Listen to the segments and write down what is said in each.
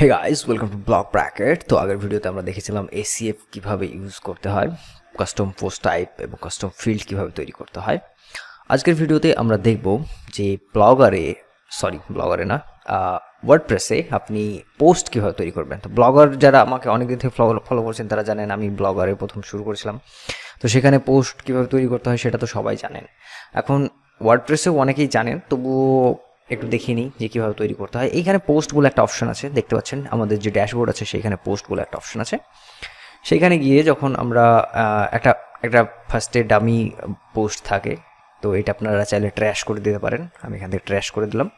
Hey guys welcome to block bracket তো আগের ভিডিওতে আমরা দেখেছিলাম এসিএফ কীভাবে ইউজ করতে হয় কাস্টম পোস্ট টাইপ এবং কাস্টম ফিল্ড কীভাবে তৈরি করতে হয়। আজকের ভিডিওতে আমরা দেখব যে ব্লগারে সরি ব্লগারে না ওয়ার্ড প্রেসে আপনি পোস্ট কীভাবে তৈরি করবেন। তো ব্লগার যারা আমাকে অনেকদিন থেকে ফলো করছেন, তারা জানেন আমি ব্লগারে প্রথম শুরু করেছিলাম। তো সেখানে পোস্ট কীভাবে তৈরি করতে হয় সেটা তো সবাই জানেন। এখন ওয়ার্ড প্রেসেও অনেকেই জানেন, তবুও একটু দেখিয়ে নিই যে কীভাবে তৈরি করতে হয়। এইখানে পোস্ট বলে একটা অপশন আছে, দেখতে পাচ্ছেন? আমাদের যে ড্যাশবোর্ড আছে, সেইখানে পোস্ট বলে একটা অপশন আছে। সেইখানে গিয়ে যখন আমরা একটা একটা ফার্স্টে ডামি পোস্ট থাকে, তো এটা আপনারা চাইলে ট্র্যাশ করে দিতে পারেন। আমি এখান থেকে ট্র্যাশ করে দিলাম।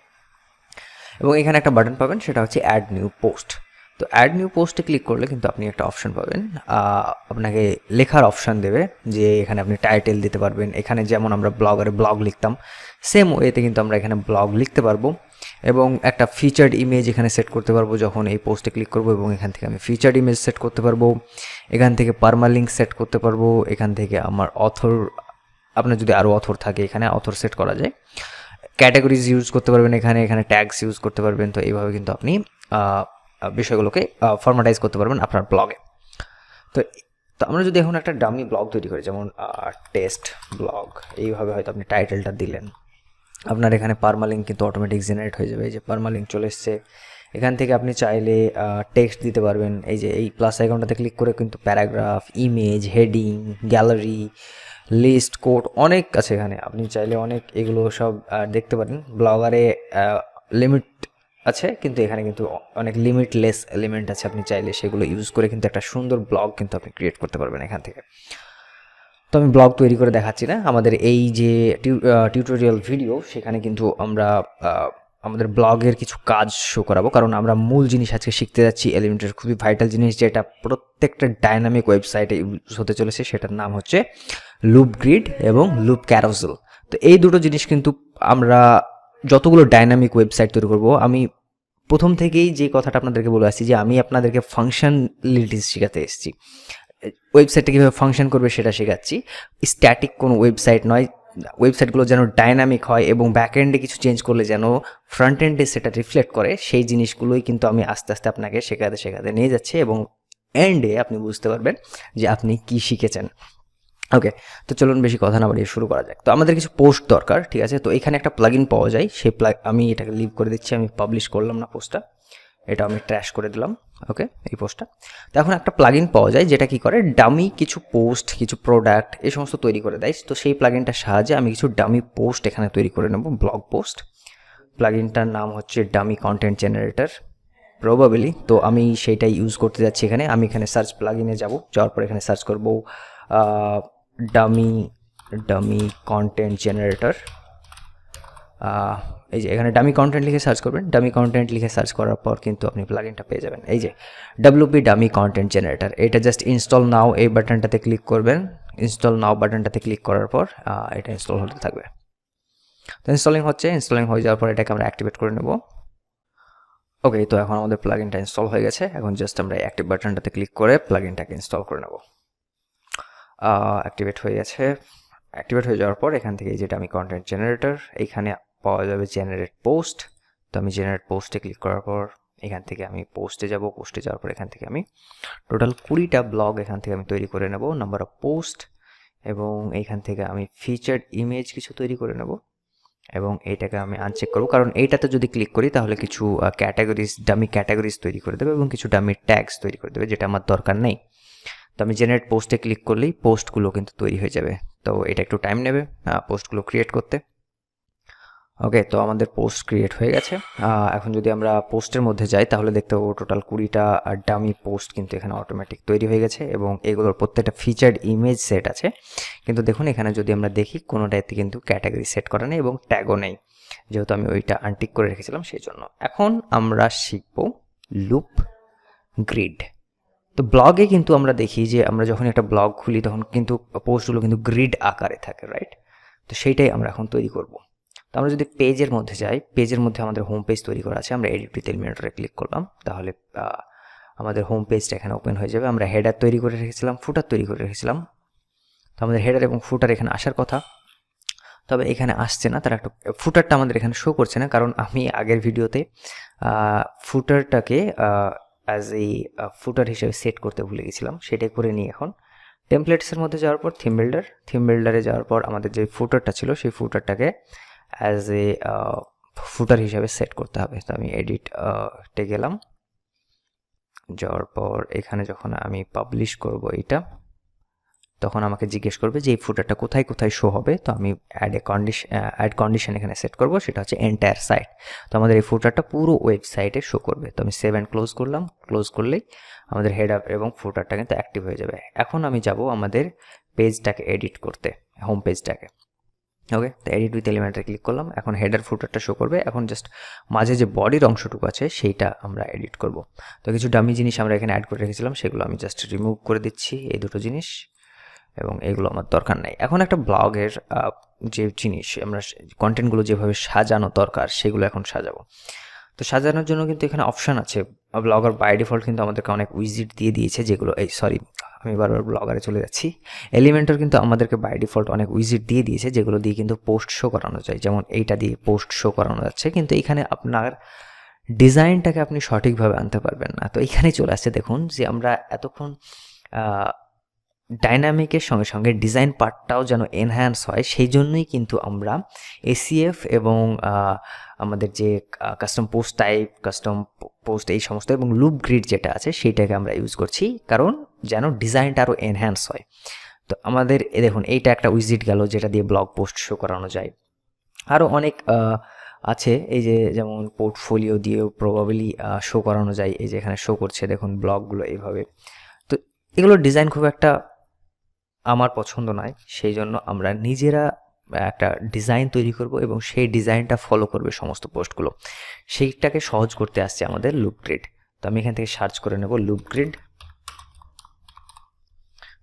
এবং এখানে একটা বাটন পাবেন, সেটা হচ্ছে অ্যাড নিউ পোস্ট তো অ্যাড নিউ পোস্টে ক্লিক করলে কিন্তু আপনি একটা অপশন পাবেন। আপনাকে লেখার অপশন দেবে যে এখানে আপনি টাইটেল দিতে পারবেন। এখানে যেমন আমরা ব্লগারে ব্লগ লিখতাম সেম ওয়েতে কিন্তু আমরা এখানে ব্লগ লিখতে পারব এবং একটা ফিচার্ড ইমেজ এখানে সেট করতে পারব যখন এই পোস্টে ক্লিক করব এবং এখান থেকে আমি ফিচার্ড ইমেজ সেট করতে পারব। এখান থেকে পারমালিঙ্ক সেট করতে পারব। এখান থেকে আমার অথর আপনার যদি আরও অথর থাকে, এখানে অথর সেট করা যায়। ক্যাটাগরিজ ইউজ করতে পারবেন এখানে এখানে ট্যাগস ইউজ করতে পারবেন। তো এইভাবে কিন্তু আপনি বিষয়গুলোকে ফর্মাটাইজ করতে পারবেন আপনার ব্লগে তো তো আমরা যদি এখন একটা ডামি ব্লগ তৈরি করি, যেমন টেস্ট ব্লগ এইভাবে হয়তো আপনি টাইটেলটা দিলেন। আপনার এখানে পারমালিঙ্ক কিন্তু অটোমেটিক জেনারেট হয়ে যাবে। এই যে পারমালিঙ্ক চলে এসছে। এখান থেকে আপনি চাইলে টেক্সট দিতে পারবেন। এই যে এই প্লাস আইকনটাতে ক্লিক করে কিন্তু paragraph image heading gallery list code অনেক আছে এখানে। আপনি চাইলে অনেক এগুলো সব দেখতে পারেন। ব্লগারে লিমিট আছে, কিন্তু এখানে কিন্তু অনেক লিমিটলেস এলিমেন্ট আছে। আপনি চাইলে সেগুলো ইউজ করে কিন্তু একটা সুন্দর ব্লগ কিন্তু আপনি ক্রিয়েট করতে পারবেন এখান থেকে। তো আমি ব্লগ তৈরি করে দেখাচ্ছি না। আমাদের এই যে টিউটোরিয়াল ভিডিও সেখানে কিন্তু আমরা আমাদের ব্লগের কিছু কাজ শো করাবো। কারণ আমরা মূল জিনিস আজকে শিখতে যাচ্ছি এলিমেন্টের খুবই ভাইটাল জিনিস, যেটা প্রত্যেকটা ডাইনামিক ওয়েবসাইটে ইউজ হতে চলেছে। সেটার নাম হচ্ছে লুপ গ্রিড এবং লুপ ক্যারোজেল তো এই দুটো জিনিস কিন্তু আমরা যতগুলো ডাইনামিক ওয়েবসাইট তৈরি করব, আমি প্রথম থেকেই যে কথাটা আপনাদেরকে বলে আসছি যে আমি আপনাদেরকে ফাংশনলিটিস শেখাতে এসেছি। ওয়েবসাইটটা কীভাবে ফাংশন করবে সেটা শেখাচ্ছি। স্ট্যাটিক কোনো ওয়েবসাইট নয় ওয়েবসাইটগুলো যেন ডাইনামিক হয় এবং ব্যাক এন্ডে কিছু চেঞ্জ করলে যেন ফ্রন্ট এন্ডে সেটা রিফ্লেক্ট করে, সেই জিনিসগুলোই কিন্তু আমি আস্তে আস্তে আপনাকে শেখাতে শেখাতে নিয়ে যাচ্ছি এবং এন্ডে আপনি বুঝতে পারবেন যে আপনি কি শিখেছেন। ওকে তো চলুন বেশি কথা না বাড়িয়ে শুরু করা যাক। তো আমাদের কিছু পোস্ট দরকার, ঠিক আছে? তো এখানে একটা প্লাগ পাওয়া যায় সেই প্লাগ আমি এটাকে লিভ করে দিচ্ছি, আমি পাবলিশ করলাম না পোস্টটা এটা আমি ট্র্যাশ করে দিলাম ওকে এই পোস্টটা তো এখন একটা প্লাগ পাওয়া যায়, যেটা কি করে? ডামি কিছু পোস্ট কিছু প্রোডাক্ট এই সমস্ত তৈরি করে দেয়। তো সেই প্লাগ সাহায্যে আমি কিছু ডামি পোস্ট এখানে তৈরি করে নেব ব্লগ পোস্ট প্লাগ নাম হচ্ছে ডামি কন্টেন্ট জেনারেটর প্রবাবিলি তো আমি সেইটাই ইউজ করতে যাচ্ছি এখানে। আমি এখানে সার্চ প্লাগ ইনে যাব, যাওয়ার পর এখানে সার্চ করব ডামি ডামি কন্টেন্ট জেনারেটর এই যে এখানে ডামি কন্টেন্ট লিখে সার্চ করবেন। ডামি কন্টেন্ট লিখে সার্চ করার পর কিন্তু আপনি প্লাগইনটা পেয়ে যাবেন। এই যে ডাব্লিউপি ডামি কন্টেন্ট জেনারেটর এটা জাস্ট ইনস্টল নাও এই বাটনটাতে ক্লিক করবেন। ইনস্টল নাও বাটনটাতে ক্লিক করার পর এটা ইনস্টল হতে থাকবে। তো ইনস্টলিং হচ্ছে। ইনস্টলিং হয়ে যাওয়ার পর এটাকে আমরা অ্যাক্টিভেট করে নেব। ওকে তো এখন আমাদের প্লাগইনটা ইনস্টল হয়ে গেছে। এখন জাস্ট আমরা অ্যাক্টিভ বাটনটাতে ক্লিক করে প্লাগইনটাকে ইনস্টল করে নেব। অ্যাক্টিভেট হয়ে গেছে। অ্যাক্টিভেট হয়ে যাওয়ার পর এখান থেকে যেটা আমি কন্টেন্ট জেনারেটর এইখানে পাওয়া যাবে জেনারেট পোস্ট তো আমি জেনারেট পোস্টে ক্লিক করার পর এখান থেকে আমি পোস্টে যাব। পোস্টে যাওয়ার পর এখান থেকে আমি টোটাল কুড়িটা ব্লগ এখান থেকে আমি তৈরি করে নেব। নাম্বার অফ পোস্ট এবং এইখান থেকে আমি ফিচার্ড ইমেজ কিছু তৈরি করে নেব এবং এইটাকে আমি আনচেক করব। কারণ এইটাতে যদি ক্লিক করি তাহলে কিছু ক্যাটাগরিজ ডামি ক্যাটাগরিজ তৈরি করে দেবে এবং কিছু ডামি ট্যাগস তৈরি করে দেবে, যেটা আমার দরকার নেই। আমি জেনারেট পোস্টে ক্লিক করলেই পোস্টগুলো কিন্তু তৈরি হয়ে যাবে। তো এটা একটু টাইম নেবে পোস্টগুলো ক্রিয়েট করতে। ওকে তো আমাদের পোস্ট ক্রিয়েট হয়ে গেছে। এখন যদি আমরা পোস্টের মধ্যে যাই, তাহলে দেখতে পাবো টোটাল কুড়িটা ডামি পোস্ট কিন্তু এখানে অটোমেটিক তৈরি হয়ে গেছে এবং এগুলোর প্রত্যেকটা ফিচার্ড ইমেজ সেট আছে। কিন্তু দেখুন, এখানে যদি আমরা দেখি, কোনোটাতে কিন্তু ক্যাটাগরি সেট করা নেই এবং ট্যাগও নেই। যেহেতু আমি ওইটা আনটিক করে রেখেছিলাম সেই জন্য এখন আমরা শিখব লুপ গ্রিড তো ব্লগে কিন্তু আমরা দেখি যে আমরা যখন একটা ব্লগ খুলি, তখন কিন্তু পোস্টগুলো কিন্তু গ্রিড আকারে থাকে রাইট তো সেইটাই আমরা এখন তৈরি করব। তো আমরা যদি পেজের মধ্যে যাই, পেজের মধ্যে আমাদের হোম পেজ তৈরি করা আছে, আমরা এডিট উইথ এলিমিনেটরে ক্লিক করলাম, তাহলে আমাদের হোম পেজটা এখানে ওপেন হয়ে যাবে। আমরা হেডার তৈরি করে রেখেছিলাম ফুটার তৈরি করে রেখেছিলাম। তো আমাদের হেডার এবং ফুটার এখানে আসার কথা। তবে এখানে আসছে না, তারা একটা ফুটারটা আমাদের এখানে শো করছে না, কারণ আমি আগের ভিডিওতে ফুটারটাকে অ্যাজ এই ফুটার হিসেবে সেট করতে ভুলে গেছিলাম সেটাই করে নিই এখন। টেমপ্লেটসের মধ্যে যাওয়ার পর থিম বিল্ডার থিম বিল্ডারে যাওয়ার পর আমাদের যে ফুটারটা ছিল, সেই ফুটারটাকে অ্যাজ এ ফুটার হিসাবে সেট করতে হবে। তো আমি এডিট টে গেলাম। যাওয়ার পর এখানে যখন আমি পাবলিশ করব এটা তখন আমাকে জিজ্ঞেস করবে যে, এই ফুটারটা কোথায় কোথায় শো হবে? তো আমি add a condition add condition এখানে সেট করব, সেটা হচ্ছে এন্টায়ার সাইট তো আমাদের এই ফুটারটা পুরো ওয়েবসাইটে শো করবে। তো আমি সেভ অ্যান্ড ক্লোজ করলাম। ক্লোজ করলেই আমাদের হেড আপ এবং ফুটারটা কিন্তু অ্যাক্টিভ হয়ে যাবে। এখন আমি যাব আমাদের পেজটাকে এডিট করতে হোম পেজটাকে ওকে তো এডিট উইথ এলিমেন্টে ক্লিক করলাম। এখন হেডার ফুটারটা শো করবে। এখন জাস্ট মাঝে যে বডির অংশটুকু আছে, সেইটা আমরা এডিট করব। তো কিছু ডামি জিনিস আমরা এখানে অ্যাড করে রেখেছিলাম, সেগুলো আমি জাস্ট রিমুভ করে দিচ্ছি। এই দুটো জিনিস। এবং এগুলো আমার দরকার নেই। এখন একটা ব্লগের যে জিনিস, আমরা কন্টেন্টগুলো যেভাবে সাজানো দরকার, সেগুলো এখন সাজাবো। তো সাজানোর জন্য কিন্তু এখানে অপশান আছে। ব্লগার বাই ডিফল্ট কিন্তু আমাদেরকে অনেক উইজিট দিয়ে দিয়েছে, যেগুলো, এই সরি আমি বারবার ব্লগারে চলে যাচ্ছি। এলিমেন্টর কিন্তু আমাদেরকে বাই ডিফল্ট অনেক উইজিট দিয়ে দিয়েছে, যেগুলো দিয়ে কিন্তু পোস্ট শো করানো যায়। যেমন এইটা দিয়ে পোস্ট শো করানো যাচ্ছে। কিন্তু এখানে আপনার ডিজাইনটাকে আপনি সঠিকভাবে আনতে পারবেন না। তো এখানে চলে আসছে। দেখুন যে আমরা এতক্ষণ ডাইনামিকের সঙ্গে সঙ্গে ডিজাইন পার্টটাও যেন এনহ্যান্স হয়, সেই জন্যই কিন্তু আমরা এসিএফ এবং আমাদের যে custom post type custom post এই সমস্ত এবং লুপ গ্রিড যেটা আছে সেইটাকে আমরা ইউজ করছি, কারণ যেন ডিজাইনটা আরও এনহ্যান্স হয়। তো আমাদের, এ দেখুন, এইটা একটা উইজিট গেল যেটা দিয়ে ব্লগ পোস্ট শো করানো যায়। আরও অনেক আছে, এই যে, যেমন পোর্টফোলিও দিয়েও প্রবাবলি শো করানো যায়, এই যে এখানে শো করছে, দেখুন ব্লগগুলো এইভাবে। তো এগুলোর ডিজাইন খুব একটা আমার পছন্দ নয় সেই জন্য আমরা নিজেরা একটা ডিজাইন তৈরি করব এবং সেই ডিজাইনটা ফলো করবে সমস্ত পোস্টগুলো। সেইটাকে সহজ করতে আসছে আমাদের লুপ গ্রিড তো আমি এখান থেকে সার্চ করে নেব লুপ গ্রিড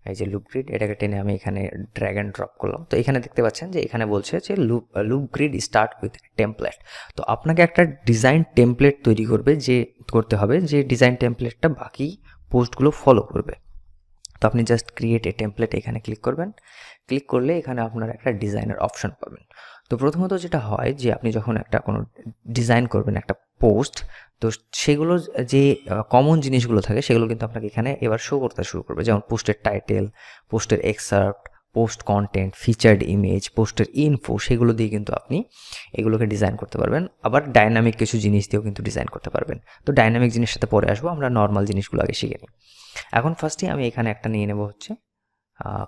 এই যে লুপ গ্রিড এটাকে টেনে আমি এখানে ড্র্যাগ অ্যান্ড ড্রপ করলাম। তো এখানে দেখতে পাচ্ছেন যে এখানে বলছে যে loop loop grid start with template তো আপনাকে একটা ডিজাইন টেমপ্লেট তৈরি করবে যে, করতে হবে যে ডিজাইন টেমপ্লেটটা বাকি পোস্টগুলো ফলো করবে। তো আপনি জাস্ট ক্রিয়েট এ টেমপ্লেট এখানে ক্লিক করবেন। ক্লিক করলে এখানে আপনার একটা ডিজাইনের অপশন পাবেন। তো প্রথমত যেটা হয় যে আপনি যখন একটা কোনো ডিজাইন করবেন, একটা পোস্ট তো সেগুলো যে কমন জিনিসগুলো থাকে সেগুলো কিন্তু আপনাকে এখানে এবার শো করতে শুরু করবে। যেমন পোস্টের টাইটেল পোস্টের excerpt post content featured image পোস্টের ইনফো সেগুলো দিয়ে কিন্তু আপনি এগুলোকে ডিজাইন করতে পারবেন। আবার ডাইনামিক কিছু জিনিস দিয়েও কিন্তু ডিজাইন করতে পারবেন। তো ডাইনামিক জিনিস সাথে পরে আসব, আমরা নর্মাল জিনিসগুলো আগে শিখে নিই। এখন ফার্স্টে আমি এখানে একটা নিয়ে নেব হচ্ছে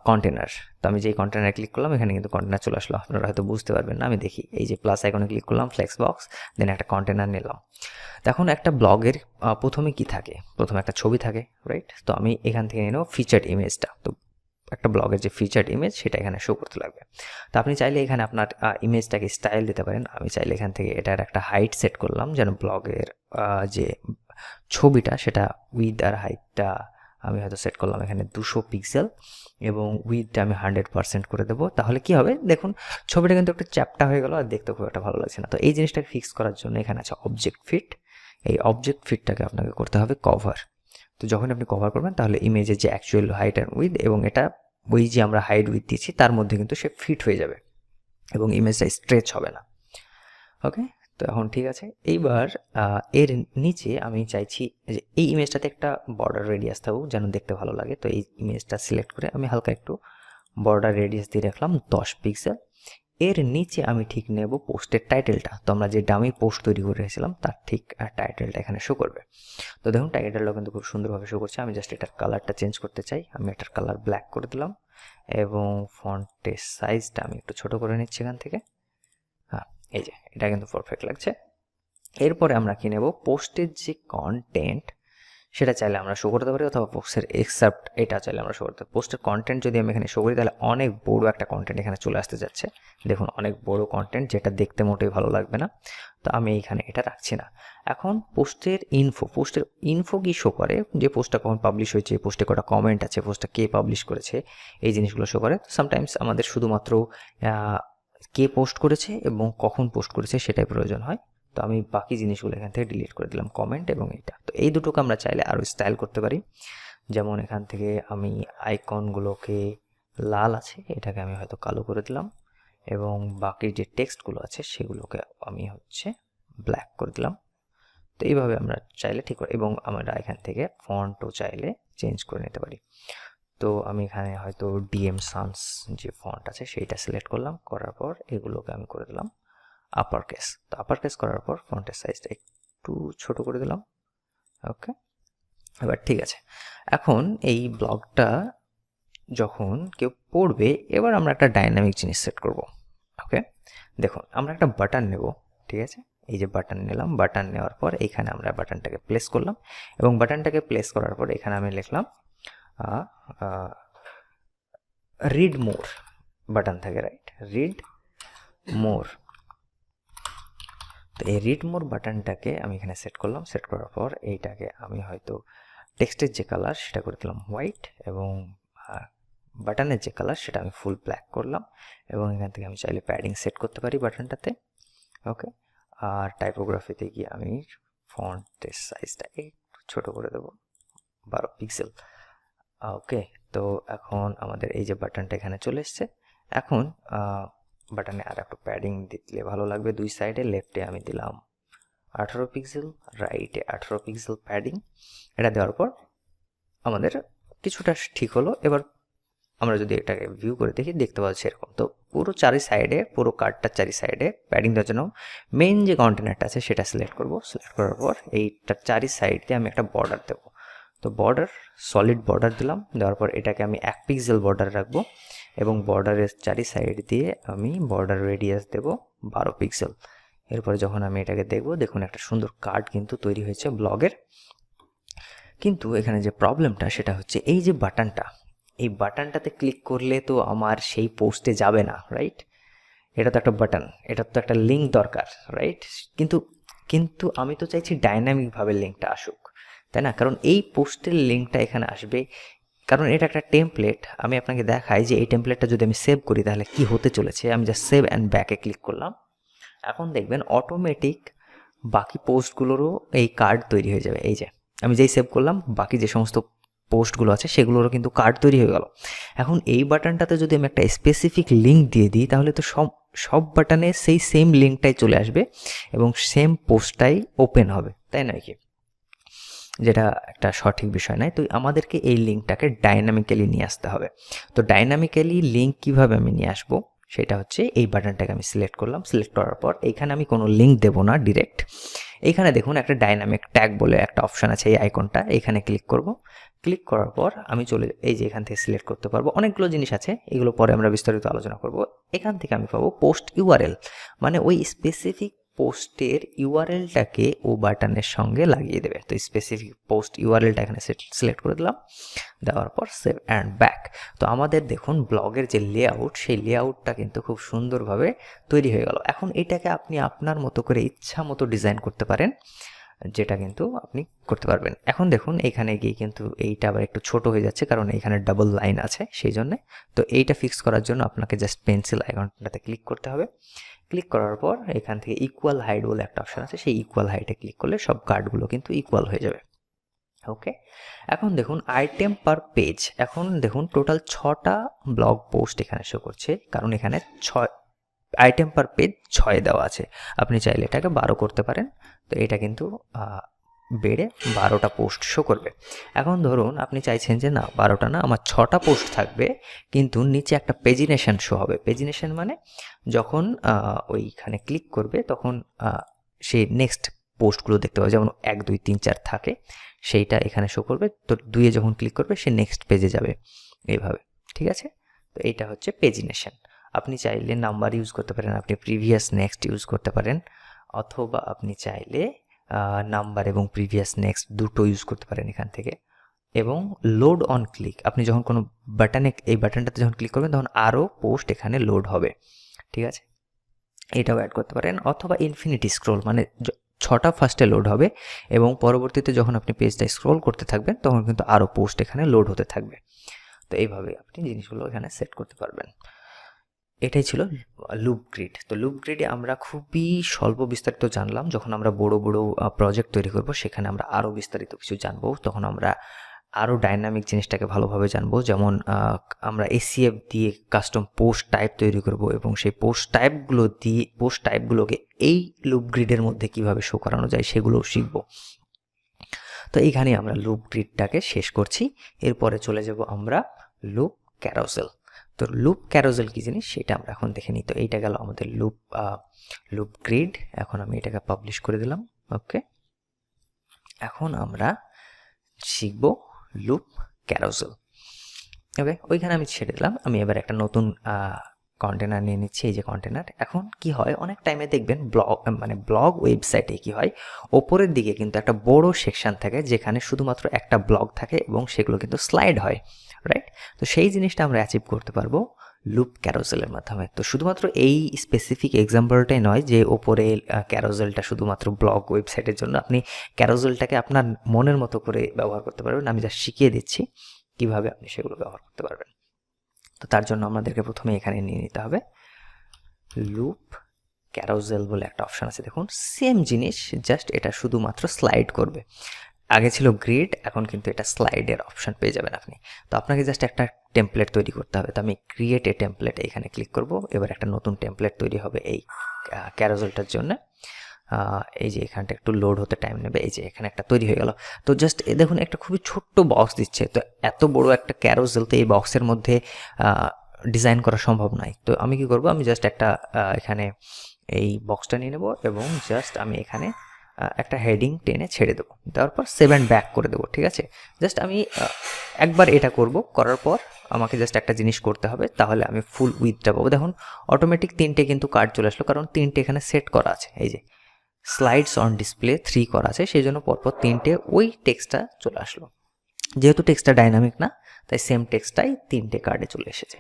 কন্টেনার তো আমি যেই কন্টেনার ক্লিক করলাম, এখানে কিন্তু কন্টেনার চলে আসলো। আপনারা হয়তো বুঝতে পারবেন না, আমি দেখি। এই যে প্লাস আইকনে ক্লিক করলাম ফ্লেক্স বক্স দেন একটা কন্টেনার নিলাম। তখন একটা ব্লগের প্রথমে কি থাকে? প্রথমে একটা ছবি থাকে রাইট তো আমি এখান থেকে নিয়ে নেব ফিচার্ড ইমেজটা তো একটা ব্লগের যে ফিচার্ড ইমেজ সেটা এখানে শো করতে লাগবে। তো আপনি চাইলে এখানে আপনার ইমেজটাকে স্টাইল দিতে পারেন। আমি চাইলে এখান থেকে এটার একটা হাইট সেট করলাম যেন ব্লগের যে ছবিটা সেটা উইথ আর হাইটটা আমি হয়তো সেট করলাম এখানে দুশো পিক্সেল এবং উইথটা আমি হান্ড্রেড পার্সেন্ট করে দেবো। তাহলে কি হবে? দেখুন, ছবিটা কিন্তু একটা চ্যাপটা হয়ে গেল আর দেখতে খুব একটা ভালো লাগছে না। তো এই জিনিসটাকে ফিক্স করার জন্য এখানে আছে অবজেক্ট ফিট এই অবজেক্ট ফিটটাকে আপনাকে করতে হবে কভার তো যখন আপনি কভার করবেন তাহলে ইমেজের যে অ্যাকচুয়াল হাইট অ্যান্ড উইথ এবং এটা ওই যে আমরা হাইট উইথ দিয়েছি, তার মধ্যে কিন্তু সে ফিট হয়ে যাবে এবং ইমেজটা স্ট্রেচ হবে না। ওকে তো এখন ঠিক আছে। এইবার এর নিচে আমি চাইছি যে এই ইমেজটাতে একটা বর্ডার রেডিয়াস থাকুক যেন দেখতে ভালো লাগে। তো এই ইমেজটা সিলেক্ট করে আমি হালকা একটু বর্ডার রেডিয়াস দিয়ে রাখলাম দশ পিক্সেল এর নিচে আমি ঠিক নেব পোস্টের টাইটেলটা। তো আমরা যে ডামি পোস্ট তৈরি করে রেখেছিলাম, তার ঠিক টাইটেলটা এখানে শো করবে। তো দেখুন, টাইটেলটাও কিন্তু খুব সুন্দরভাবে শো করছে। আমি জাস্ট এটার কালারটা চেঞ্জ করতে চাই। আমি এটার কালার ব্ল্যাক করে দিলাম এবং ফন্টের সাইজটা আমি একটু ছোট করে নিচ্ছি এখান থেকে। হ্যাঁ এই যে, এটা কিন্তু পারফেক্ট লাগছে। এরপরে আমরা কি নেব? পোস্টের যে কন্টেন্ট সেটা চাইলে আমরা শো করতে পারি অথবা পোস্টের এক্সেপ্ট এটা চাইলে আমরা শো করতে পারি। পোস্টের কন্টেন্ট যদি আমি এখানে শো করি, তাহলে অনেক বড় একটা কন্টেন্ট এখানে চলে আসতে যাচ্ছে। দেখুন, অনেক বড় কন্টেন্ট যেটা দেখতে মোটেই ভালো লাগবে না। তো আমি এইখানে এটা রাখছি না। এখন পোস্টের ইনফো পোস্টের ইনফো কি শো করে? যে পোস্টটা কখন পাবলিশ হয়েছে পোস্টে কটা কমেন্ট আছে পোস্টটা কে পাবলিশ করেছে, এই জিনিসগুলো শো করে। সামটাইমস আমাদের শুধুমাত্র কে পোস্ট করেছে এবং কখন পোস্ট করেছে সেটাই প্রয়োজন হয়। তো আমি বাকি জিনিসগুলো এখান থেকে ডিলিট করে দিলাম কমেন্ট এবং এটা। তো এই দুটোকে আমরা চাইলে আরও স্টাইল করতে পারি। যেমন এখান থেকে আমি আইকনগুলোকে লাল আছে, এটাকে আমি হয়তো কালো করে দিলাম এবং বাকি যে টেক্সটগুলো আছে, সেগুলোকে আমি হচ্ছে ব্ল্যাক করে দিলাম। তো এইভাবে আমরা চাইলে ঠিক এবং আমরা এখান থেকে ফন্টও চাইলে চেঞ্জ করে নিতে পারি। তো আমি এখানে হয়তো ডিএম সানস যে ফন্ট আছে, সেইটা সিলেক্ট করলাম, করার পর এগুলোকে আমি করে দিলাম। আপার কেস তো আপার কেস করার পর ফন্টের সাইজটা একটু ছোট করে দিলাম। ওকে এবার ঠিক আছে। এখন এই ব্লগটা যখন কেউ পড়বে, এবার আমরা একটা ডাইনামিক জিনিস সেট করব। ওকে দেখুন, আমরা একটা বাটন নেব। ঠিক আছে? এই যে বাটন নিলাম। বাটন নেওয়ার পর এইখানে আমরা বাটনটাকে প্লেস করলাম এবং বাটনটাকে প্লেস করার পর এখানে আমি লিখলাম রিড মোর বাটন থাকে রাইট রিড মোর তো এই রিড মোর বাটনটাকে আমি এখানে সেট করলাম। সেট করার পর এইটাকে আমি হয়তো টেক্সটের যে কালার সেটা করে দিলাম হোয়াইট এবং বাটনের যে কালার সেটা আমি ফুল ব্ল্যাক করলাম এবং এখান থেকে আমি চাইলে প্যাডিং সেট করতে পারি বাটনটাতে ওকে আর টাইপোগ্রাফিতে গিয়ে আমি ফন্টের সাইজটা একটু ছোটো করে দেবো। বারো পিক্সেল ওকে তো এখন আমাদের এই যে বাটনটা এখানে চলে এসছে। এখন বাটনে আর একটু প্যাডিং দিলে ভালো লাগবে। দুই সাইডে লেফটে আমি দিলাম আঠারো পিক্সেল রাইটে আঠারো পিক্সেল প্যাডিং এটা দেওয়ার পর আমাদের কিছুটা ঠিক হলো। এবার আমরা যদি এটাকে ভিউ করে দেখি, দেখতে পাচ্ছি এরকম। তো পুরো চারি সাইডে পুরো কার্ডটার চারি সাইডে প্যাডিং দেওয়ার জন্য মেন যে কন্টেনারটা আছে, সেটা সিলেক্ট করব। সিলেক্ট করার পর এইটার চারি সাইড দিয়ে আমি একটা বর্ডার দেবো। তো বর্ডার সলিড বর্ডার দিলাম। দেওয়ার পর এটাকে আমি এক পিক্সেল বর্ডার রাখব এবং বর্ডারের চারি সাইড দিয়ে আমি বর্ডার রেডিয়াস দেব বারো পিক্সেল এরপরে যখন আমি এটাকে দেখব, দেখুন একটা সুন্দর কার্ড কিন্তু তৈরি হয়েছে ব্লগের কিন্তু এখানে যে প্রবলেমটা সেটা হচ্ছে এই যে বাটনটা এই বাটনটাতে ক্লিক করলে তো আমার সেই পোস্টে যাবে না রাইট এটা তো একটা বাটন এটা তো একটা লিঙ্ক দরকার রাইট কিন্তু কিন্তু আমি তো চাইছি ডাইনামিকভাবে লিঙ্কটা আসুক। তাই না? কারণ এই পোস্টের লিঙ্কটা এখানে আসবে। কারণ এটা একটা টেমপ্লেট আমি আপনাকে দেখাই যে এই টেমপ্লেটটা যদি আমি সেভ করি তাহলে কি হতে চলেছে? আমি যা সেভ অ্যান্ড ব্যাকে ক্লিক করলাম। এখন দেখবেন অটোমেটিক বাকি পোস্টগুলোরও এই কার্ড তৈরি হয়ে যাবে। এই যে, আমি যেই সেভ করলাম, বাকি যে সমস্ত পোস্টগুলো আছে সেগুলোরও কিন্তু কার্ড তৈরি হয়ে গেল। এখন এই বাটনটাতে যদি আমি একটা স্পেসিফিক লিঙ্ক দিয়ে দিই, তাহলে তো সব সব বাটনে সেই সেম লিঙ্কটাই চলে আসবে এবং সেম পোস্টটাই ওপেন হবে। তাই নয় কি? যেটা একটা সঠিক বিষয় নয়, তো আমাদেরকে এই লিঙ্কটাকে ডাইনামিক্যালি নিয়ে আসতে হবে। তো ডাইনামিক্যালি লিঙ্ক কীভাবে আমি নিয়ে আসব? সেটা হচ্ছে এই বাটনটাকে আমি সিলেক্ট করলাম। সিলেক্ট করার পর এইখানে আমি কোনো লিঙ্ক দেবো না ডিরেক্ট এইখানে দেখুন একটা ডাইনামিক ট্যাগ বলে একটা অপশান আছে এই আইকনটা এখানে ক্লিক করব। ক্লিক করার পর আমি চলে এই যে এখান থেকে সিলেক্ট করতে পারব। অনেকগুলো জিনিস আছে, এগুলো পরে আমরা বিস্তারিত আলোচনা করব। এখান থেকে আমি পাবো পোস্ট ইউআরএল মানে ওই স্পেসিফিক পোস্টের ইউআরএলটাকে ও বাটনের সঙ্গে লাগিয়ে দেবে। তো স্পেসিফিক পোস্ট ইউআরএলটা এখানে সিলেক্ট করে দিলাম। দেওয়ার পর সেভ অ্যান্ড ব্যাক তো আমাদের দেখুন ব্লগের যে লেআউট সেই লেআউটটা কিন্তু খুব সুন্দরভাবে তৈরি হয়ে গেল। এখন এটাকে আপনি আপনার মতো করে ইচ্ছা মতো ডিজাইন করতে পারেন, যেটা কিন্তু আপনি করতে পারবেন। এখন দেখুন এখানে গিয়ে কিন্তু এইটা আবার একটু ছোট হয়ে যাচ্ছে, কারণ এখানে ডাবল লাইন আছে, সেই জন্যে। তো এইটা ফিক্স করার জন্য আপনাকে জাস্ট পেন্সিল আইকনটাতে ক্লিক করতে হবে। ক্লিক করার পর এখান থেকে ইকুয়াল হাইট বলে একটা অপশান আছে, সেই ইকুয়াল হাইটে ক্লিক করলে সব কার্ডগুলো কিন্তু ইকুয়াল হয়ে যাবে। ওকে এখন দেখুন আইটেম পার পেজ এখন দেখুন টোটাল ছটা ব্লগ পোস্ট এখানে শো করছে, কারণ এখানে ছয় আইটেম পার পেজ ছয় দেওয়া আছে। আপনি চাইলে এটাকে বারো করতে পারেন, তো এটা কিন্তু বেড়ে বারোটা পোস্ট শো করবে। এখন ধরুন আপনি চাইছেন যে না, বারোটা না, আমার ছটা পোস্ট থাকবে, কিন্তু নিচে একটা পেজিনেশন শো হবে। পেজিনেশন মানে যখন ওইখানে ক্লিক করবে, তখন সেই নেক্সট পোস্টগুলো দেখতে পাবে। যেমন এক, দুই, তিন, চার থাকে, সেইটা এখানে শো করবে, তো দুইয়ে যখন ক্লিক করবে, সে নেক্সট পেজে যাবে এইভাবে ঠিক আছে? তো এইটা হচ্ছে পেজিনেশন আপনি চাইলে নাম্বার ইউজ করতে পারেন, আপনি প্রিভিয়াস নেক্সট ইউজ করতে পারেন, অথবা আপনি চাইলে নাম্বার এবং প্রিভিয়াস নেক্সট দুটো ইউজ করতে পারেন এখান থেকে। এবং লোড অন ক্লিক আপনি যখন কোনো বাটনে এই বাটনটাতে যখন ক্লিক করবেন, তখন আরও পোস্ট এখানে লোড হবে। ঠিক আছে? এটাও অ্যাড করতে পারেন। অথবা ইনফিনিটি স্ক্রোল মানে ছটা ফার্স্টে লোড হবে এবং পরবর্তীতে যখন আপনি পেজটা স্ক্রোল করতে থাকবেন, তখন কিন্তু আরও পোস্ট এখানে লোড হতে থাকবে। তো এইভাবে আপনি জিনিসগুলো এখানে সেট করতে পারবেন। এটাই ছিল লুপ গ্রিড তো লুপ গ্রিডে আমরা খুবই স্বল্প বিস্তারিত জানলাম। যখন আমরা বড় বড় প্রজেক্ট তৈরি করব সেখানে আমরা আরও বিস্তারিত কিছু জানব। তখন আমরা আরও ডাইনামিক জিনিসটাকে ভালোভাবে জানব। যেমন আমরা এসিএফ দিয়ে কাস্টম পোস্ট টাইপ তৈরি করব এবং সেই পোস্ট টাইপগুলো দিয়ে পোস্ট টাইপগুলোকে এই লুপ গ্রিডের মধ্যে কীভাবে শো করানো যায় সেগুলোও শিখব। তো এইখানে আমরা লুপ গ্রিডটাকে শেষ করছি। এরপরে চলে যাব আমরা লুপ ক্যারোসেল তো লুপ ক্যারোজেল কি জিনিস? সেটা আমরা এখন দেখে নিই। তো এইটা গেল আমাদের লুপ লুপ গ্রিড এখন আমি এটাকে পাবলিশ করে দিলাম। ওকে এখন আমরা শিখব লুপ ক্যারোজেল ওকে ওইখানে আমি ছেড়ে দিলাম। আমি এবার একটা নতুন কন্টেনার নিয়ে নিচ্ছি। এই যে কন্টেনার এখন কি হয়? অনেক টাইমে দেখবেন ব্লগ মানে ব্লগ ওয়েবসাইটে কি হয়? ওপরের দিকে কিন্তু একটা বড় সেকশন থাকে, যেখানে শুধুমাত্র একটা ব্লগ থাকে এবং সেগুলো কিন্তু স্লাইড হয়। রাইট তো সেই জিনিসটা আমরা অ্যাচিভ করতে পারব লুপ ক্যারোজেলের মাধ্যমে। তো শুধুমাত্র এই স্পেসিফিক এক্সাম্পলটাই নয় যে ওপরে ক্যারোজেলটা শুধুমাত্র ব্লগ ওয়েবসাইটের জন্য আপনি ক্যারোজেলটাকে আপনার মনের মতো করে ব্যবহার করতে পারবেন। আমি যা শিখিয়ে দিচ্ছি কীভাবে আপনি সেগুলো ব্যবহার করতে পারবেন। তো তার জন্য আমাদেরকে প্রথমে এখানে নিয়ে নিতে হবে লুপ ক্যারোজেল বলে একটা অপশান আছে। দেখুন সেম জিনিস জাস্ট এটা শুধুমাত্র স্লাইড করবে। আগে ছিল গ্রিড এখন কিন্তু এটা স্লাইডের অপশন পেয়ে যাবেন আপনি। তো আপনাকে জাস্ট একটা টেমপ্লেট তৈরি করতে হবে। তো আমি ক্রিয়েট এ টেমপ্লেট এখানে ক্লিক করব। এবার একটা নতুন টেমপ্লেট তৈরি হবে এই ক্যারোজেলটার জন্য। এই যে এখানটা একটু লোড হতে টাইম নেবে। এই যে এখানে একটা তৈরি হয়ে গেল। তো জাস্ট এ দেখুন, একটা খুবই ছোট্ট বক্স দিচ্ছে। তো এত বড় একটা ক্যারোজেল তো এই বক্সের মধ্যে ডিজাইন করা সম্ভব নয়। তো আমি কি করব? আমি জাস্ট একটা এখানে এই বক্সটা নিয়ে নেব এবং জাস্ট আমি এখানে একটা হেডিং টেনে ছেড়ে দেবো। তারপর সেভেন ব্যাক করে দেবো, ঠিক আছে? জাস্ট আমি একবার এটা করব, করার পর আমাকে জাস্ট একটা জিনিস করতে হবে, তাহলে আমি ফুল উইথটা পাবো। দেখুন অটোমেটিক তিনটে কিন্তু কার্ড চলে আসলো, কারণ তিনটে এখানে সেট করা আছে। এই যে স্লাইডস অন ডিসপ্লে থ্রি করা আছে, সেই জন্য পরপর তিনটে ওই টেক্সটটা চলে আসলো। যেহেতু টেক্সটটা ডাইনামিক না, তাই সেম টেক্সটটাই তিনটে কার্ডে চলে এসেছে।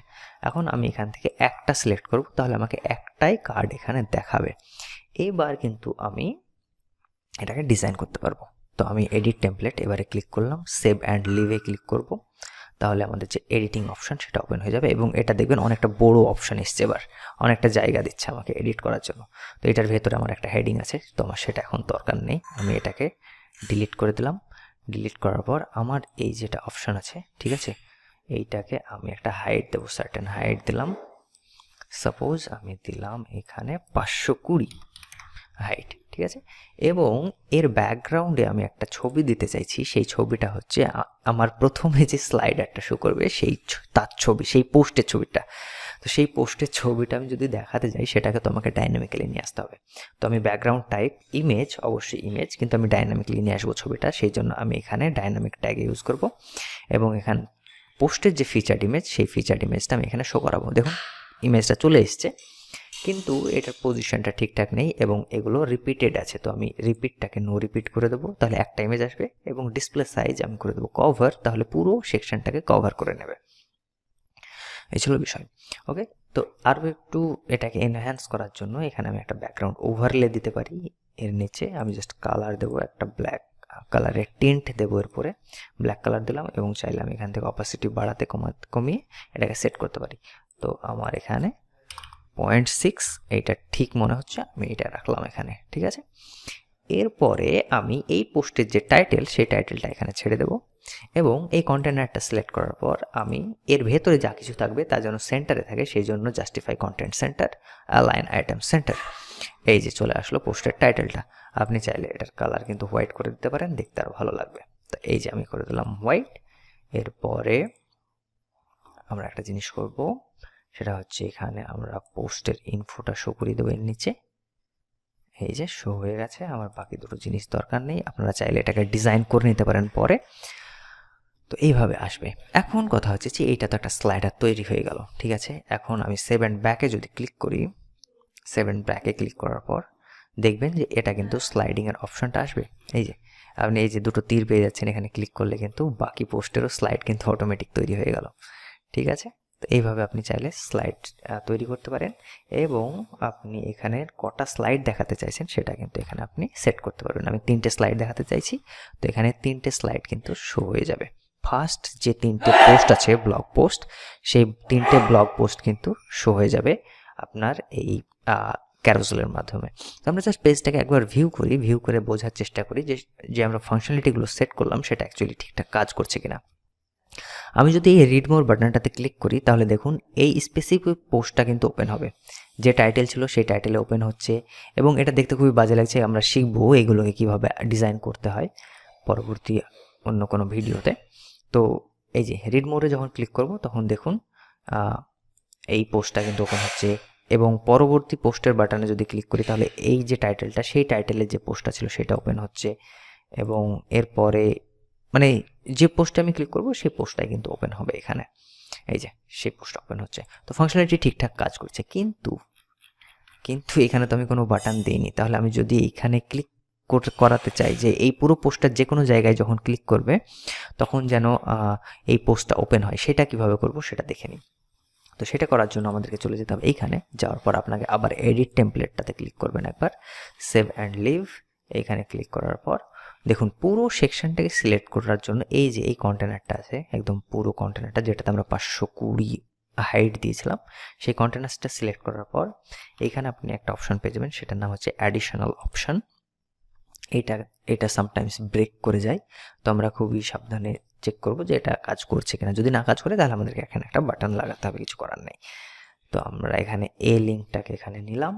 এখন আমি এখান থেকে একটা সিলেক্ট করব, তাহলে আমাকে একটাই কার্ড এখানে দেখাবে। এবার কিন্তু আমি এটাকে ডিজাইন করতে পারব। তো আমি এডিট টেমপ্লেট এবারে ক্লিক করলাম সেভ অ্যান্ড লিভে ক্লিক করব। তাহলে আমাদের যে এডিটিং অপশান সেটা ওপেন হয়ে যাবে এবং এটা দেখবেন অনেকটা বড় অপশন এসছে এবার। অনেকটা জায়গা দিচ্ছে আমাকে এডিট করার জন্য। তো এটার ভেতরে আমার একটা হেডিং আছে, তো আমার সেটা এখন দরকার নেই। আমি এটাকে ডিলিট করে দিলাম। ডিলিট করার পর আমার এই যেটা অপশান আছে, ঠিক আছে? এইটাকে আমি একটা হাইট দেবো সার্টেন হাইট দিলাম। সাপোজ আমি দিলাম এখানে পাঁচশো কুড়ি। হাইট ঠিক আছে? এবং এর ব্যাকগ্রাউন্ডে আমি একটা ছবি দিতে চাইছি। সেই ছবিটা হচ্ছে আমার প্রথমে যে স্লাইডারটা শো করবে, সেই তার ছবি, সেই পোস্টের ছবিটা। তো সেই পোস্টের ছবিটা আমি যদি দেখাতে যাই, সেটাকে তো আমাকে ডাইনামিক্যালি নিয়ে আসতে হবে। তো আমি ব্যাকগ্রাউন্ড টাইপ ইমেজ অবশ্যই ইমেজ কিন্তু আমি ডাইনামিকলি নিয়ে আসব ছবিটা। সেই জন্য আমি এখানে ডাইনামিক ট্যাগ ইউজ করব। এবং এখান পোস্টের যে ফিচার ইমেজ সেই ফিচার ইমেজটা আমি এখানে শো করাবো। দেখুন ইমেজটা চলে এসছে। কিন্তু এটার পজিশনটা ঠিকঠাক নেই এবং এগুলো রিপিটেড আছে। তো আমি রিপিটটাকে নো রিপিট করে দেবো, তাহলে একটা ইমেজ আসবে এবং ডিসপ্লে সাইজ আমি করে দেবো কভার তাহলে পুরো সেকশনটাকে কভার করে নেবে। এই ছিল বিষয় ওকে তো আরও একটু এটাকে এনহ্যান্স করার জন্য এখানে আমি একটা ব্যাকগ্রাউন্ড ওভারলে দিতে পারি। এর নিচে আমি জাস্ট কালার দেবো একটা ব্ল্যাক কালারের টিন্ট দেবো এরপরে। ব্ল্যাক কালার দিলাম এবং চাইলে আমি এখান থেকে অপাসিটি বাড়াতে কমা, কমিয়ে এটাকে সেট করতে পারি। তো আমার এখানে পয়েন্ট সিক্স, এইটা ঠিক মনে হচ্ছে, আমি এটা রাখলাম এখানে, ঠিক আছে? এরপরে আমি এই পোস্টের যে টাইটেল, সেই টাইটেলটা এখানে ছেড়ে দেব এবং এই কন্টেনারটা সিলেক্ট করার পর আমি এর ভেতরে যা কিছু থাকবে তা যেন সেন্টারে থাকে, সেই জন্য justify content centre, align item centre. এই যে চলে আসলো পোস্টের টাইটেলটা, আপনি চাইলে এটার কালার কিন্তু হোয়াইট করে দিতে পারেন, দেখতে আরও ভালো লাগবে। তো এই যে আমি করে দিলাম হোয়াইট, এরপরে আমরা একটা জিনিস করব সেটা হচ্ছে এখানে আমরা পোস্টের ইনফোটা শো করিয়ে দেবো এর নিচে। এই যে শো হয়ে গেছে, আমার বাকি দুটো জিনিস দরকার নেই, আপনারা চাইলে এটাকে ডিজাইন করে নিতে পারেন পরে। তো এইভাবে আসবে। এখন কথা হচ্ছে যে এইটা তো একটা স্লাইডার তৈরি হয়ে গেল, ঠিক আছে? এখন আমি সেভেন ব্যাকে যদি ক্লিক করি সেভেন ব্যাকে ক্লিক করার পর দেখবেন যে এটা কিন্তু স্লাইডিংয়ের অপশনটা আসবে। এই যে, আপনি এই যে দুটো তীর পেয়ে যাচ্ছেন, এখানে ক্লিক করলে কিন্তু বাকি পোস্টেরও স্লাইড কিন্তু অটোমেটিক তৈরি হয়ে গেল, ঠিক আছে? তো এইভাবে আপনি চাইলে স্লাইড তৈরি করতে পারেন এবং আপনি এখানে কটা স্লাইড দেখাতে চাইছেন সেটা কিন্তু এখানে আপনি সেট করতে পারবেন। আমি তিনটে স্লাইড দেখাতে চাইছি, তো এখানে তিনটে স্লাইড কিন্তু শো হয়ে যাবে। ফার্স্ট যে তিনটে পোস্ট আছে ব্লগ পোস্ট সেই তিনটে ব্লগ পোস্ট কিন্তু শো হয়ে যাবে আপনার এই ক্যারোসেলের মাধ্যমে। তো আমরা জাস্ট পেজটাকে একবার ভিউ করি ভিউ করে বোঝার চেষ্টা করি যে যে আমরা ফাংশনালিটিগুলো সেট করলাম সেটা অ্যাকচুয়ালি ঠিকঠাক কাজ করছে কিনা। আমি যদি এই রিড মোর বাটনটাতে ক্লিক করি, তাহলে দেখুন এই স্পেসিফিক পোস্টটা কিন্তু ওপেন হবে। যে টাইটেল ছিল, সেই টাইটেলে ওপেন হচ্ছে এবং এটা দেখতে খুবই বাজে লাগছে, আমরা শিখব এগুলোকে কীভাবে ডিজাইন করতে হয় পরবর্তী অন্য কোনো ভিডিওতে। তো এই যে রিড মোডে যখন ক্লিক করব, তখন দেখুন এই পোস্টটা কিন্তু ওপেন হচ্ছে এবং পরবর্তী পোস্টের বাটনে যদি ক্লিক করি, তাহলে এই যে টাইটেলটা সেই টাইটেলের যে পোস্টটা ছিল, সেটা ওপেন হচ্ছে এবং এরপরে মানে যে পোস্টে আমি ক্লিক করব, সেই পোস্টটাই কিন্তু ওপেন হবে এখানে। এই যে, সেই পোস্ট ওপেন হচ্ছে। তো ফাংশনালিটি ঠিকঠাক কাজ করছে। কিন্তু কিন্তু এখানে তো আমি কোনো বাটন দিইনি। তাহলে আমি যদি এইখানে ক্লিক করাতে চাই যে এই পুরো পোস্টটা যে কোনো জায়গায় যখন ক্লিক করবে, তখন যেন এই পোস্টটা ওপেন হয়। সেটা কীভাবে করব সেটা দেখে নিই। তো সেটা করার জন্য আমাদেরকে চলে যেতে হবে এইখানে যাওয়ার পর আপনাকে আবার এডিট টেমপ্লেটটাতে ক্লিক করবেন একবার। সেভ অ্যান্ড লিভ এইখানে ক্লিক করার পর দেখুন, পুরো সেকশনটাকে সিলেক্ট করার জন্য এই যে এই কন্টেনারটা আছে, একদম পুরো কন্টেনারটা যেটাতে আমরা পাঁচশো কুড়ি হাইট দিয়েছিলাম, সেই কন্টেনার্সটা সিলেক্ট করার পর এইখানে আপনি একটা অপশন পেয়ে যাবেন, সেটার নাম হচ্ছে অ্যাডিশনাল অপশন এটা এটা সামটাইমস ব্রেক করে যায়, তো আমরা খুবই সাবধানে চেক করব যে এটা কাজ করছে কিনা। যদি না কাজ করে, তাহলে আমাদেরকে এখানে একটা বাটন লাগাতে হবে, কিছু করার নেই। তো আমরা এখানে এ লিঙ্কটাকে এখানে নিলাম।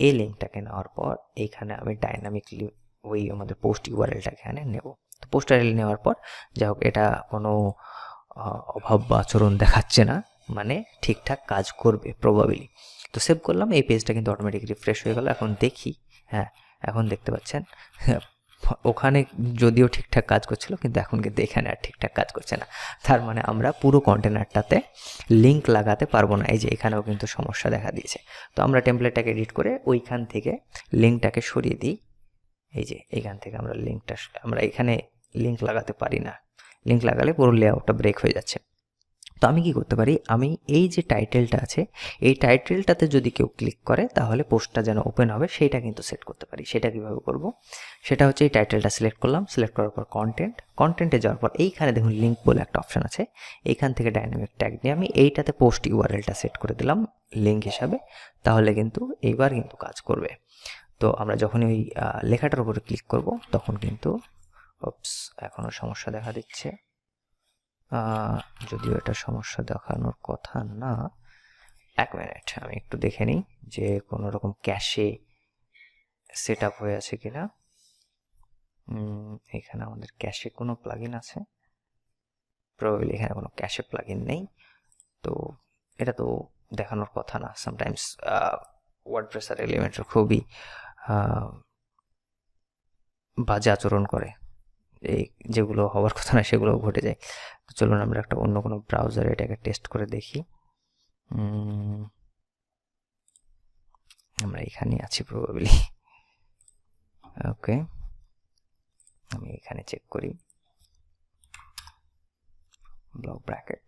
এই লিঙ্কটাকে নেওয়ার পর এইখানে আমি ডাইনামিকলি ওই আমাদের পোস্ট ইউআরএলটা এখানে নেব। তো পোস্ট ইউআরএল নেওয়ার পর, যাই হোক, এটা কোনো অভাব বা আচরণ দেখাচ্ছে না মানে ঠিকঠাক কাজ করবে প্রবাবিলি তো সেভ করলাম, এই পেজটা কিন্তু অটোমেটিক রিফ্রেশ হয়ে গেল, এখন দেখি হ্যাঁ এখন দেখতে পাচ্ছেন ওখানে যদিও ঠিকঠাক কাজ করছিল, কিন্তু এখন কিন্তু এখানে আর ঠিকঠাক কাজ করছে না। তার মানে আমরা পুরো কন্টেনারটাতে লিঙ্ক লাগাতে পারব না, এই যে এখানেও কিন্তু সমস্যা দেখা দিয়েছে। তো আমরা টেমপ্লেটটাকে এডিট করে ওইখান থেকে লিঙ্কটাকে সরিয়ে দিই। এই যে, এখান থেকে আমরা লিঙ্কটা আমরা এখানে লিঙ্ক লাগাতে পারি না। লিঙ্ক লাগালে পুরো লেআউটটা ব্রেক হয়ে যাচ্ছে। তো আমি কি করতে পারি? আমি এই যে টাইটেলটা আছে, এই টাইটেলটাতে যদি কেউ ক্লিক করে, তাহলে পোস্টটা যেন ওপেন হবে, সেইটা কিন্তু সেট করতে পারি। সেটা কীভাবে করব? সেটা হচ্ছে এই টাইটেলটা সিলেক্ট করলাম। সিলেক্ট করার পর কন্টেন্ট কন্টেন্টে যাওয়ার পর এইখানে দেখুন লিঙ্ক বলে একটা অপশন আছে। এইখান থেকে ডাইনামিক ট্যাগ নিয়ে আমি এইটাতে পোস্ট ইউআরএলটা সেট করে দিলাম লিঙ্ক হিসাবে। তাহলে কিন্তু এইবার কিন্তু কাজ করবে। তো আমরা যখনই ওই লেখাটার উপরে ক্লিক করব তখন কিন্তু ওপস এখনও সমস্যা দেখা দিচ্ছে। যদিও এটা সমস্যা দেখানোর কথা না। এক মিনিট আমি একটু দেখে নিই যে কোনো রকম ক্যাশে সেট আপ হয়ে আছে কিনা। উম, এখানে আমাদের ক্যাশে কোনো প্লাগইন আছে। প্রবাবলি এখানে কোনো ক্যাশে প্লাগইন নেই। তো এটা তো দেখানোর কথা না। সামটাইমস ওয়ার্ড প্রেসার এলিমেন্টের খুবই বাজে আচরণ করে। এই যেগুলো হওয়ার কথা না, সেগুলো ঘটে যায়। তো চলুন আমরা একটা অন্য কোনো ব্রাউজারে এটাকে টেস্ট করে দেখি। আমরা এখানে আছি প্রবাবলি ওকে আমি এখানে চেক করি। ব্লক ব্র্যাকেট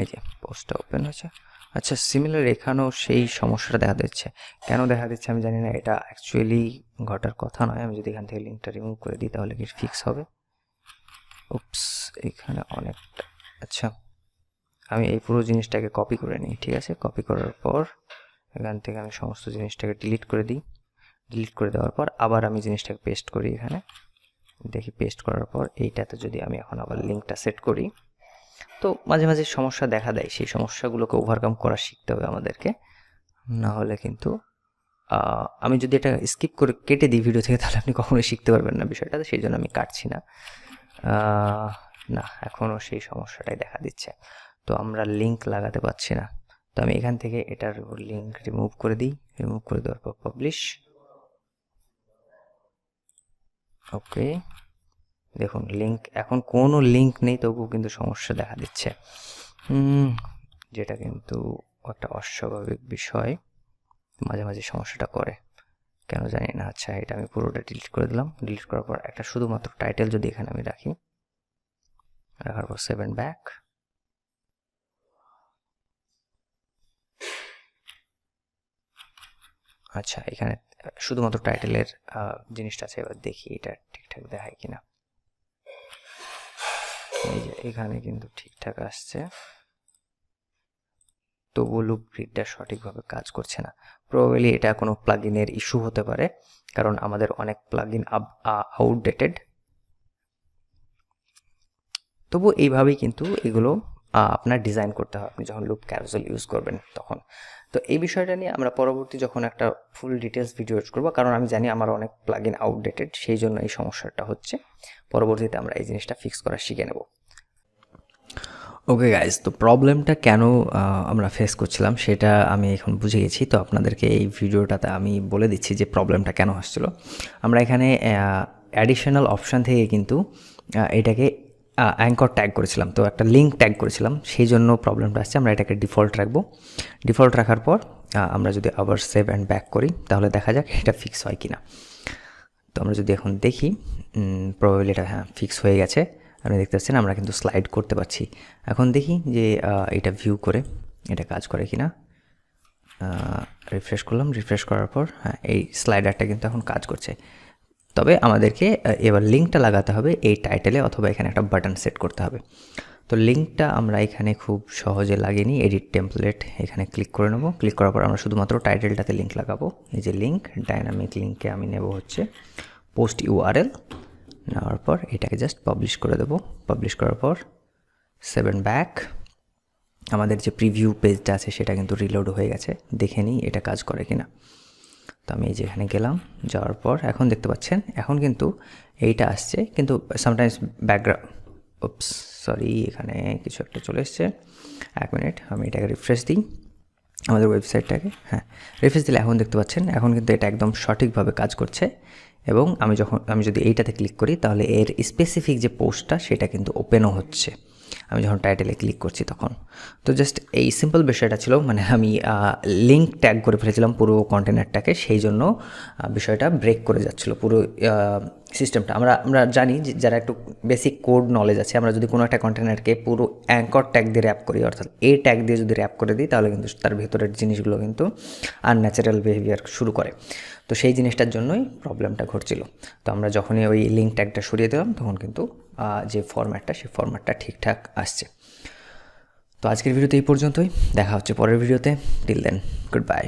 এই যে পোস্টটা ওপেন হয়েছে। আচ্ছা সিমিলার এখানেও সেই সমস্যাটা দেখা দিচ্ছে। কেন দেখা দিচ্ছে আমি জানি না, এটা অ্যাকচুয়ালি ঘটার কথা নয়। আমি যদি এখান থেকে লিঙ্কটা রিমুভ করে দিই, তাহলে কি ফিক্স হবে? উপস এখানে অনেকটা আচ্ছা। আমি এই পুরো জিনিসটাকে কপি করে নিই, ঠিক আছে? কপি করার পর, এখান থেকে আমি সমস্ত জিনিসটাকে ডিলিট করে দিই। ডিলিট করে দেওয়ার পর আবার আমি জিনিসটাকে পেস্ট করি এখানে। দেখি পেস্ট করার পর এইটাতে যদি আমি এখন আবার লিঙ্কটা সেট করি তো মাঝে মাঝে সমস্যা দেখা দেয়। সেই সমস্যাগুলোকে ওভারকাম করা শিখতে হবে আমাদেরকে। না হলে কিন্তু আমি যদি এটা স্কিপ করে কেটে দিই ভিডিও থেকে, তাহলে আপনি কখনোই শিখতে পারবেন না বিষয়টা সেই জন্য আমি কাটছি না। না, এখনও সেই সমস্যাটাই দেখা দিচ্ছে। তো আমরা লিঙ্ক লাগাতে পারছি না। তো আমি এখান থেকে এটার লিঙ্ক রিমুভ করে দিই। রিমুভ করে দেওয়ার পর পাবলিশ ওকে দেখুন লিঙ্ক এখন কোনো লিঙ্ক নেই, তবুও কিন্তু সমস্যা দেখা দিচ্ছে। যেটা কিন্তু একটা অস্বাভাবিক বিষয়, মাঝে মাঝে সমস্যাটা করে। কেন জানি না আচ্ছা এটা আমি পুরোটা ডিলিট করে দিলাম। ডিলিট করার পর একটা শুধুমাত্র টাইটেল যদি এখানে আমি রাখি, রাখার পর সেভেন ব্যাক আচ্ছা এখানে শুধুমাত্র টাইটেলের জিনিসটা আছে, এবার দেখি এটা ঠিকঠাক দেখায় কিনা। এই যে, এখানে কিন্তু ঠিকঠাক আসছে। তবুও লুপ গ্রিডটা সঠিকভাবে কাজ করছে না। প্রবাবলি এটা কোনো প্লাগিনের ইস্যু হতে পারে, কারণ আমাদের অনেক প্লাগিন আউটডেটেড তবু এইভাবেই কিন্তু এগুলো আপনার ডিজাইন করতে হবে। আপনি যখন লুপ ক্যারোসেল ইউজ করবেন তখন। তো এই বিষয়টা নিয়ে আমরা পরবর্তী যখন একটা ফুল ডিটেলস ভিডিও ইউজ করব, কারণ আমি জানি আমার অনেক প্লাগ ইন আউটডেটেড সেই জন্য এই সমস্যাটা হচ্ছে। পরবর্তীতে আমরা এই জিনিসটা ফিক্স করা শিখে নেব। ওকে গাইজ তো প্রবলেমটা কেন আমরা ফেস করছিলাম সেটা আমি এখন বুঝে গেছি তো আপনাদেরকে এই ভিডিওটাতে আমি বলে দিচ্ছি যে প্রবলেমটা কেন আসছিল। আমরা এখানে অ্যাডিশনাল অপশান থেকে কিন্তু এটাকে অ্যাঙ্কর ট্যাগ করেছিলাম। তো একটা লিঙ্ক ট্যাগ করেছিলাম। সেই জন্য প্রবলেমটা আসছে। আমরা এটাকে ডিফল্ট রাখব। ডিফল্ট রাখার পর আমরা যদি আবার সেভ অ্যান্ড ব্যাক করি, তাহলে দেখা যাক এটা ফিক্স হয় কি না তো আমরা যদি এখন দেখি প্রবাবলি এটা হ্যাঁ ফিক্স হয়ে গেছে। আপনি দেখতে পাচ্ছেন, আমরা কিন্তু স্লাইড করতে পারছি। এখন দেখি যে এটা ভিউ করে এটা কাজ করে কি না রিফ্রেশ করলাম। রিফ্রেশ করার পর হ্যাঁ এই স্লাইডারটা কিন্তু এখন কাজ করছে। তবে আমাদেরকে এবার লিঙ্কটা লাগাতে হবে এই টাইটেলে অথবা এখানে একটা বাটন সেট করতে হবে। তো লিঙ্কটা আমরা এখানে খুব সহজে লাগিয়ে নিই, এডিট টেমপ্লেট এখানে ক্লিক করে নেব। ক্লিক করার পর আমরা শুধুমাত্র টাইটেলটাতে লিঙ্ক লাগাবো। এই যে লিঙ্ক, ডাইনামিক লিঙ্কে আমি নেব হচ্ছে পোস্ট ইউআরএল নেওয়ার পর এটাকে জাস্ট পাবলিশ করে দেবো। পাবলিশ করার পর সেভেন ব্যাক। আমাদের যে প্রিভিউ পেজটা আছে সেটা কিন্তু রিলোড হয়ে গেছে। দেখে নিই এটা কাজ করে কিনা। আমি এই যে এখানে গেলাম, যাওয়ার পর এখন দেখতে পাচ্ছেন, এখন কিন্তু এইটা আসছে, কিন্তু সামটাইমস ব্যাকগ্রাউন্ড উপস সরি এখানে কিছু একটা চলে এসছে। এক মিনিট আমি এটাকে রিফ্রেশ দিই। আমাদের ওয়েবসাইটটাকে হ্যাঁ রিফ্রেশ দিলে এখন দেখতে পাচ্ছেন, এখন কিন্তু এটা একদম সঠিকভাবে কাজ করছে। এবং আমি যখন, আমি যদি এইটাতে ক্লিক করি, তাহলে এর স্পেসিফিক যে পোস্টটা সেটা কিন্তু ওপেনও হচ্ছে। আমি যখন টাইটেলে ক্লিক করছি তখন। তো জাস্ট এই সিম্পল বিষয়টা ছিল মানে আমি লিঙ্ক ট্যাগ করে ফেলেছিলাম পুরো কন্টেনারটাকে সেই জন্য বিষয়টা ব্রেক করে যাচ্ছিল পুরো সিস্টেমটা আমরা আমরা জানি যে যারা একটু বেসিক কোড নলেজ আছে, আমরা যদি কোনো একটা কন্টেনারকে পুরো অ্যাঙ্কর ট্যাগ দিয়ে র্যাপ করি, অর্থাৎ এ ট্যাগ দিয়ে যদি র্যাপ করে দিই, তাহলে কিন্তু তার ভেতরের জিনিসগুলো কিন্তু আনন্যাচারাল বিহেভিয়ার শুরু করে। তো সেই জিনিসটার জন্যই প্রবলেমটা ঘটছিল। তো আমরা যখনই ওই লিঙ্ক ট্যাগটা সরিয়ে দিলাম, তখন কিন্তু যে ফরম্যাটটা সেই ফরম্যাটটা ঠিকঠাক আসছে। তো আজকের ভিডিওতে এই পর্যন্তই। দেখা হচ্ছে পরের ভিডিওতে টিল দেন গুড বাই